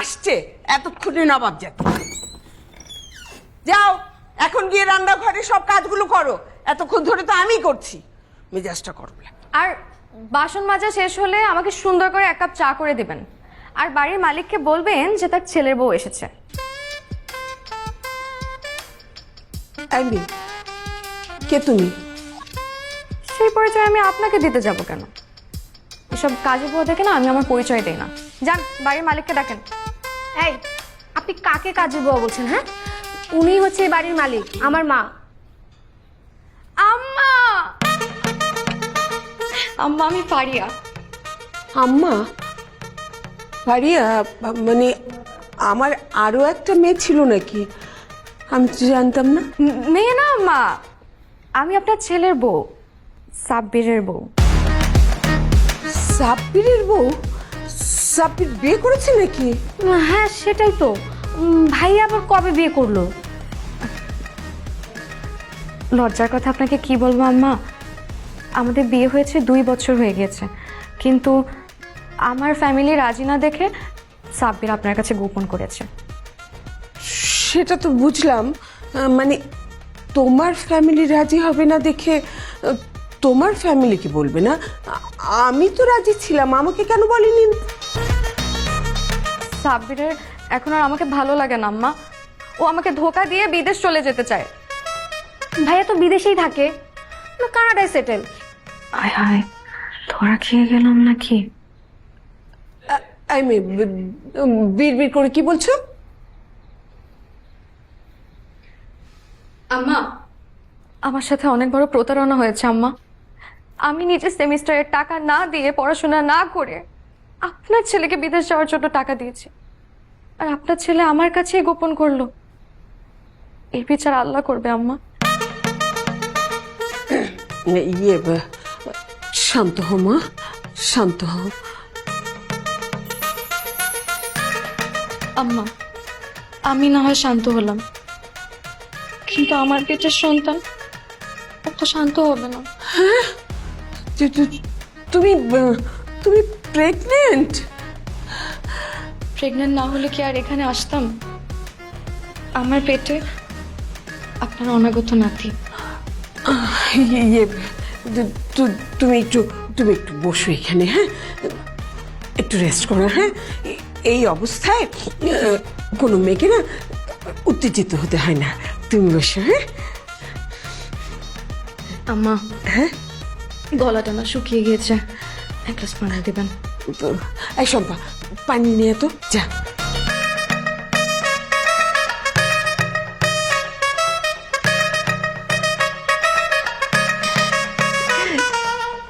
আসছে। এতক্ষণে নবাব জাতি। যাও এখন গিয়ে রান্নাঘরে সব কাজগুলো করো। এতক্ষণ ধরে তো আমি করছি। মেজাজটা করো না। আর বাসন মাজা শেষ হলে আমাকে সুন্দর করে এক কাপ চা করে দেবেন। আর বাড়ির মালিককে বলবেন যে তার ছেলের বউ এসেছে। কে তুমি? সেই পরিচয় আমি আপনাকে দিতে যাব কেন? এসব কাজে বুয়া দেখে না আমি আমার পরিচয় দেই না। যান বাড়ির মালিককে ডাকেন। এই আপনি কাকে কাজে বুয়া বলছেন হ্যাঁ? উনি হচ্ছে এই বাড়ির মালিক আমার মা। আম্মা! আম্মা আমি পারিয়া আম্মা? পারিয়া মানে আমার আরও একটা মেয়ে ছিল নাকি? আমি তো জানতাম না। মেয়ে না আম্মা। আমি আপনার ছেলের বউ সাব্বিরের বউ। সাব্বিরের বউ? সাব্বির বিয়ে করেছে নাকি? হ্যাঁ সেটাই তো। ভাই আবার কবে বিয়ে করল? লজ্জার কথা আপনাকে কি বলব আম্মা? আমাদের বিয়ে হয়েছে দুই বছর হয়ে গেছে কিন্তু আমার ফ্যামিলি রাজি না দেখে সাব্বির আপনার কাছে গোপন করেছে। সেটা তো বুঝলাম। মানে তোমার ফ্যামিলি রাজি হবে না দেখে তোমার ফ্যামিলি কি বলবে না? আমি তো রাজি ছিলাম আমাকে কেন বলেনি? সাব্বিরের এখন আর আমাকে ভালো লাগে না আম্মা। ও আমাকে ধোকা দিয়ে বিদেশ চলে যেতে চায়। ভাইয়া তো বিদেশেই থাকে। না কানাডায় সেটেল। আয় হায় ধরা খেয়ে গেলাম নাকি? আমি বীর বীর করে কি বলছো? আম্মা আমার সাথে অনেক বড় প্রতারণা হয়েছে আম্মা। আমি নিজে সেমিস্টারের টাকা না দিয়ে পড়াশোনা না করে আপনার ছেলেকে বিদেশ যাওয়ার জন্য টাকা দিয়েছি। আর আপনার ছেলে আমার কাছেই গোপন করল। এর বিচার আল্লাহ করবে আম্মা। ইয়ে শান্ত হও মা। শান্ত হও। আম্মা আমি না হয় শান্ত হলাম। কিন্তু আমার পেটের সন্তান ও তো শান্ত হবে না। তু- তুমি তুমি প্রেগনেন্ট প্রেগনেন্ট না হলে কি আর এখানে আসতাম? আমার পেটে আপনার অনাগত নাতি। ইয়ে তু- তুমি একটু তুমি একটু বসো এখানে হ্যাঁ? একটু রেস্ট করো হ্যাঁ? এই অবস্থায় কোনো মেয়েকে না উত্তেজিত হতে হয় না। তুমি বসো হ্যাঁ? আম্মা হ্যাঁ? গলাটা না শুকিয়ে গিয়েছে। এক গ্লাস পানি দেবেন। এই শম্পা পানি নিয়ে তো যা।